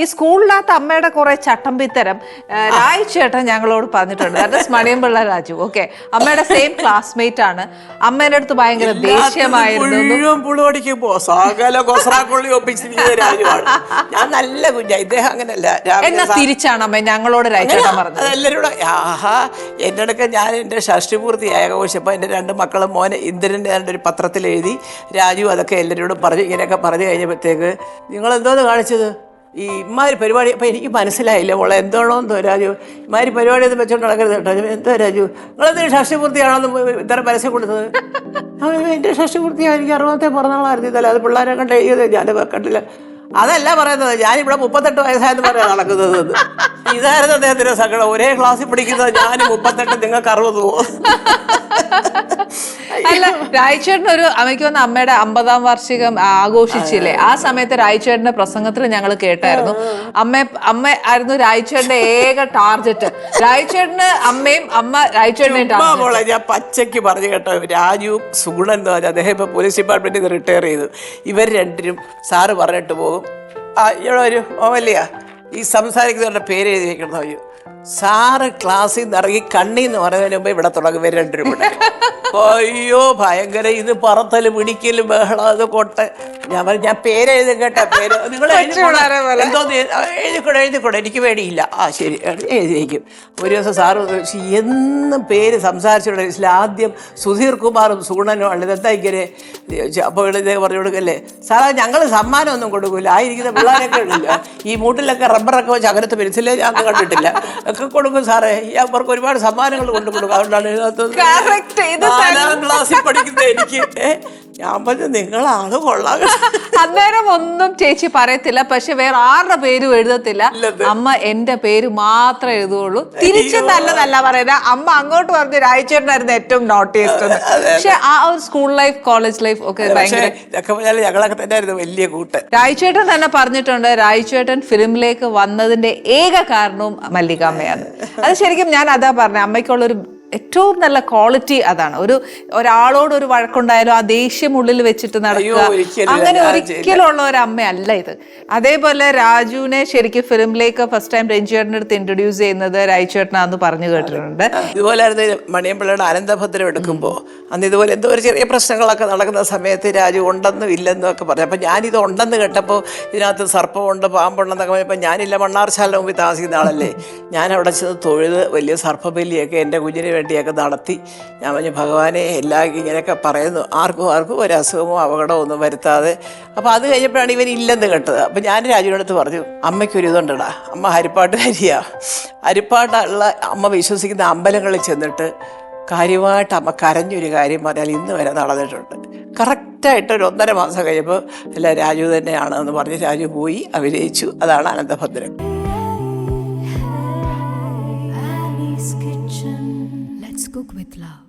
ഈ സ്കൂളിനകത്ത് അമ്മയുടെ കുറെ ചട്ടമ്പിത്തരം രായ് ചേട്ടൻ ഞങ്ങളോട് പറഞ്ഞിട്ടുണ്ട്. ദാറ്റ് മണിയമ്പിള്ള രാജു. ഓക്കെ അമ്മയുടെ സെയിം ക്ലാസ്മേറ്റ് ആണ്. അമ്മേന്റെ അടുത്ത് ഭയങ്കര ദേഷ്യമായിരുന്നു. സകല കൊസ്രാക്കൊള്ളി ഒപ്പിച്ചിരിക്കുന്ന രാജുവാണ്. ഞാൻ നല്ല കുഞ്ഞ. ഇദ്ദേഹം അങ്ങനല്ല. രാവിലെ എന്നാ തിരിച്ചാണ് അമ്മ? ഞങ്ങളോട് രായ് ചേട്ടൻ പറഞ്ഞത്. എന്റെ ആഹാ എന്റെ അടുക്ക ഞാൻ എന്റെ ഷഷ്ടിപൂർത്തി ആഘോഷിച്ചപ്പോൾ എന്റെ രണ്ട് മക്കളും മോനെ ഇന്ദ്രന്റെ രണ്ട് ഒരു പത്രത്തിൽ എഴുതി രാജു അതൊക്കെ എല്ലാരോടും പറഞ്ഞു ഇങ്ങനെയൊക്കെ പറഞ്ഞു കഴിഞ്ഞപ്പോഴത്തേക്ക് നിങ്ങൾ എന്തോന്ന് കാണിച്ചത്? ഈ ഇമാതിരി പരിപാടി അപ്പം എനിക്ക് മനസ്സിലായില്ല മോളെ എന്താണോ എന്തോ രാജു. ഇമാതിരി പരിപാടി ഒന്നും വെച്ചോണ്ട് നടക്കരുത് കേട്ടോ. എന്തോ രാജു? നിങ്ങളെന്തൊരു ഷഷ്ടിപൂർത്തിയാണോന്ന് ഇത്ര പരസ്യം കൊടുത്തത്? എന്റെ ഷഷ്ടിപൂർത്തിയാണ് എനിക്ക് അറുപത്തെ പിറന്നാളായിരുന്നു ഇതല്ല അത് പിള്ളേരെ കണ്ട് എഴുതിയത് ഞാൻ കണ്ടില്ല. അതല്ല പറയുന്നത് ഞാനിവിടെ മുപ്പത്തെട്ട് വയസ്സായെന്ന് പറയാൻ നടക്കുന്നത്. ഇതായിരുന്നു അദ്ദേഹത്തിന്റെ സങ്കടം. ഒരേ ക്ലാസ്സിൽ പഠിക്കുന്നത് ഞാൻ മുപ്പത്തെട്ട് നിങ്ങൾക്ക് അറുപത് പോകും അല്ല രായ്ചേട്ടൻ ഒരു അമ്മയ്ക്ക് വന്ന അമ്മയുടെ അമ്പതാം വാർഷികം ആഘോഷിച്ചില്ലേ? ആ സമയത്ത് രായ്ചേട്ടന്റെ പ്രസംഗത്തിൽ ഞങ്ങൾ കേട്ടായിരുന്നു. അമ്മ അമ്മ ആയിരുന്നു രായ്ചേട്ടന്റെ ഏക ടാർജറ്റ്. രായ്ചേട്ടന് അമ്മയും അമ്മ രായ്ചേട്ടനെ മോളെ ഞാൻ പച്ചയ്ക്ക് പറഞ്ഞു കേട്ടോ. രാജു സുഗുണൻ എന്ന് പറഞ്ഞാൽ അദ്ദേഹം ഇപ്പൊ പോലീസ് ഡിപ്പാർട്ട്മെന്റിൽ നിന്ന് റിട്ടയർ ചെയ്തു. ഇവർ രണ്ടിനും സാറ് പറഞ്ഞിട്ട് പോകും. ആ ഇവിടെ ഒരു ഓമല്ലിയ ഈ സംസാരിക്കുന്നവരുടെ പേര് എഴുതി വെക്കണം സാറ് ക്ലാസ്സിൽ നിന്ന് ഇറങ്ങി കണ്ണിന്ന് പറയുന്നതിന് മുമ്പ് ഇവിടെ തുടങ്ങും രണ്ടും കൂടെ. അയ്യോ ഭയങ്കര ഇത് പറത്തൽ പിടിക്കൽ ബഹളം അത് കൊട്ട. ഞാൻ പറഞ്ഞു ഞാൻ പേര് എഴുതും കേട്ടോ പേര്. നിങ്ങൾ എന്തോ എഴുതിക്കൂടെ എഴുതിക്കൂടെ എനിക്ക് പേടിയില്ല. ആ ശരി. എഴുതി വയ്ക്കും ഒരു ദിവസം സാറ് എന്നും പേര് സംസാരിച്ചോടെ ആദ്യം സുധീർ കുമാറും സുഗുണനുമാണ് ഇതെന്താ ഇങ്ങനെ? അപ്പോൾ ഇതേ പറഞ്ഞു കൊടുക്കല്ലേ? സാറേ ഞങ്ങൾ സമ്മാനമൊന്നും കൊടുക്കില്ല ആയിരിക്കുന്ന പിള്ളേരൊക്കെ ഉണ്ടല്ലോ. ഈ മൂട്ടിലൊക്കെ റബ്ബറൊക്കെ വെച്ച് അകലത്ത് പെൻസിലേ ഞാൻ കണ്ടിട്ടില്ല. ഒക്കെ കൊടുക്കും സാറേ. ഈ അവർക്ക് ഒരുപാട് സമ്മാനങ്ങൾ കൊണ്ടു കൊടുക്കും. അതുകൊണ്ടാണ് നാലാം ക്ലാസ്സിൽ പഠിക്കുന്ന എനിക്ക്. ഞാൻ പറഞ്ഞു നിങ്ങളാണ് കൊള്ളാം. അന്നേരം ഒന്നും ചേച്ചി പറയത്തില്ല. പക്ഷെ വേറെ ആരുടെ പേരും എഴുതത്തില്ല. അമ്മ എന്റെ പേര് മാത്രമേ എഴുതുള്ളൂ തിരിച്ചു നല്ലതല്ല പറയുന്നത്. അമ്മ അങ്ങോട്ട് പറഞ്ഞു രായ്ചേട്ടനായിരുന്നു ഏറ്റവും നോട്ടിയസ്റ്റ് പക്ഷെ ആ ഒരു സ്കൂൾ ലൈഫ് കോളേജ് ലൈഫ് ഒക്കെ ഞങ്ങളൊക്കെ തന്നെ ആയിരുന്നു വലിയ കൂട്ട്. രാജേട്ടൻ തന്നെ പറഞ്ഞിട്ടുണ്ട് രാജേട്ടൻ ഫിലിമിലേക്ക് വന്നതിന്റെ ഏക കാരണവും മല്ലികാമ്മയാണ്. അത്. ശരിക്കും ഞാൻ അതാ പറഞ്ഞത് അമ്മയ്ക്കുള്ള ഒരു ഏറ്റവും നല്ല ക്വാളിറ്റി അതാണ്. ഒരു ഒരാളോട് ഒരു വഴക്കുണ്ടായാലും ആ ദേഷ്യം ഉള്ളിൽ വെച്ചിട്ട് നടക്കുക. അങ്ങനെ ഒരിക്കലുള്ള ഒരു അമ്മയല്ല ഇത്. അതേപോലെ രാജുവിനെ ശരിക്കും ഫിലിമിലേക്ക് ഫസ്റ്റ് ടൈം രഞ്ജിയേട്ടന്റെ അടുത്ത് ഇൻട്രൊഡ്യൂസ് ചെയ്യുന്നത് രായ്ചേട്ടനാന്ന് പറഞ്ഞു കേട്ടിട്ടുണ്ട്. ഇതുപോലെ മണിയമ്പിള്ളയുടെ അനന്തഭദ്രം എടുക്കുമ്പോൾ. അന്ന് ഇതുപോലെ എന്തോ ഒരു ചെറിയ പ്രശ്നങ്ങളൊക്കെ നടക്കുന്ന സമയത്ത് രാജു ഉണ്ടെന്നും ഇല്ലെന്നും ഒക്കെ പറഞ്ഞു. അപ്പം ഞാനിത് ഉണ്ടെന്ന് കേട്ടപ്പോൾ ഇതിനകത്ത് സർപ്പമുണ്ട് പാമ്പുണ്ടെന്നൊക്കെ പറഞ്ഞപ്പോൾ ഞാനില്ല മണ്ണാർശാല മുമ്പിൽ താമസിക്കുന്ന ആളല്ലേ. ഞാൻ അവിടെ ചെന്ന് തൊഴുത് വലിയ സർപ്പബലിയൊക്കെ എന്റെ കുഞ്ഞിന് വേണ്ടിയൊക്കെ നടത്തി. ഞാൻ പറഞ്ഞു ഭഗവാനെ എല്ലാ ഇങ്ങനെയൊക്കെ പറയുന്നു. ആർക്കും ആർക്കും ഒരു അസുഖമോ അപകടമോ ഒന്നും വരുത്താതെ. അപ്പോൾ അത് കഴിഞ്ഞപ്പോഴാണ് ഇവൻ ഇല്ലെന്ന് കേട്ടത്. അപ്പോൾ ഞാൻ രാജുവിനടുത്ത് പറഞ്ഞു അമ്മയ്ക്കൊരു ഇതുണ്ടടാ. അമ്മ ഹരിപ്പാട്ടുകാരിയാ ഹരിപ്പാട്ടുള്ള അമ്മ വിശ്വസിക്കുന്ന അമ്പലങ്ങളിൽ ചെന്നിട്ട് കാര്യമായിട്ട് അമ്മ കരഞ്ഞൊരു കാര്യം പറഞ്ഞാൽ ഇന്ന് വരെ നടന്നിട്ടുണ്ട്. കറക്റ്റായിട്ട് ഒരു ഒന്നര മാസം കഴിയുമ്പോൾ അല്ല രാജു തന്നെയാണ് എന്ന് പറഞ്ഞ് രാജു പോയി അഭിനയിച്ചു. അതാണ് അനന്തഭദ്രൻ with love.